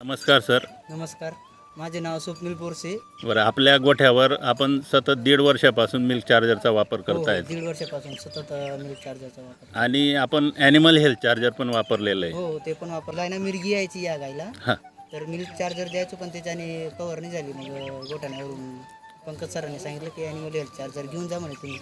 नमस्कार सर. नमस्कार. माझे नाव स्वप्नील पोरसे. बरं आपल्या गोठ्यावर आपण सतत दीड वर्षापासून मिल्क चार्जरचा वापर हो, करतायत दीड वर्षापासून सतत अ, मिल्क चार्जरचा वापर आणि आपण ॲनिमल हेल्थ चार्जर पण वापरलेलं आहे. हो ते पण वापरलं. आहे ना मिरगी यायची या गायला हां. तर मिल्क चार्जर द्यायचो पण त्याच्याने कवर नाही झाली. मग अ, गोठ्याण्यावरून पंकज सरांनी सांगितलं की ॲनिमल हेल्थ चार्जर घेऊन जा म्हणे तुम्ही.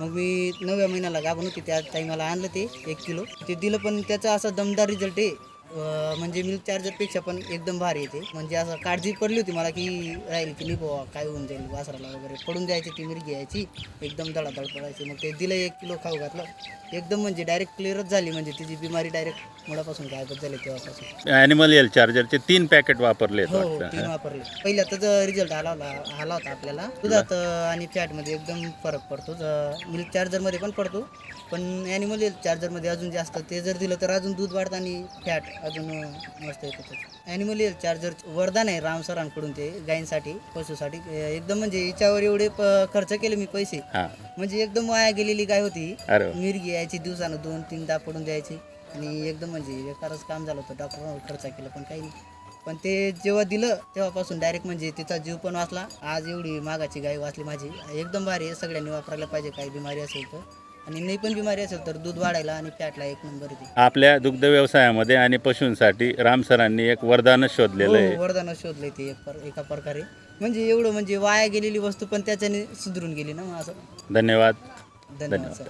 मग मी नवव्या महिन्याला गाभण होती. त्या टाईमाला आणलं ते एक किलो. ते दिलं पण त्याचा असा दमदार रिझल्ट आहे. म्हणजे मिल्क चार्जरपेक्षा पण एकदम भारी येते म्हणजे असं काळजी पडली होती मला की राहील की नाही बुवा काय होऊन जाईल वासराला वगैरे पडून द्यायची ती मिरगी यायची एकदम धडाधड पडायची. मग ते दिलं एक किलो खाऊ घातलं. एकदम म्हणजे डायरेक्ट क्लिअरच झाली म्हणजे तिची बिमारी डायरेक्ट मुळापासून गायबच झाली तेव्हापासून. ॲनिमल हेल्थ चार्जरचे तीन पॅकेट वापरले हो हो तीन वापरले. पहिल्यातच रिझल्ट आला होता आला होता आपल्याला दुधात आणि फॅटमध्ये एकदम फरक पडतो. मिल्क चार्जरमध्ये पण पडतो पण ॲनिमल हेल्थ चार्जरमध्ये अजून जास्त ते जर दिलं तर अजून दूध वाढतं आणि फॅट अजून मस्त येतं त्याचं ॲनिमल हेल्थ चार्जर वरदान आहे राम सरांकडून ते गायींसाठी पशुसाठी. एकदम म्हणजे हिच्यावर एवढे खर्च केले मी पैसे. म्हणजे एकदम वाया गेलेली गाय होती. मिरगी यायची दिवसानं दोन तीनदा पडून द्यायची. आणि एकदम म्हणजे बेकारच काम झालं होतं. डॉक्टरांवर खर्च केला पण काही नाही. पण ते जेव्हा दिलं तेव्हापासून डायरेक्ट म्हणजे तिचा जीव पण वाचला. आज एवढी मागाची गाय वाचली माझी. एकदम भारी आहे. सगळ्यांनी वापरायला पाहिजे. काही बिमारी असेल तर. आणि नाही पण बिमारी असेल तर दूध वाढायला आणि फॅटला एक नंबर येते. आपल्या दुग्ध व्यवसायामध्ये आणि पशूंसाठी राम सरांनी एक वरदानच शोधलेलं आहे. हो, वरदान शोधलंय ते एक पर- एका प्रकारे. म्हणजे एवढं म्हणजे वाया गेलेली वस्तू पण त्याच्याने सुधरून गेली ना मग असं. धन्यवाद धन्यवाद. सर.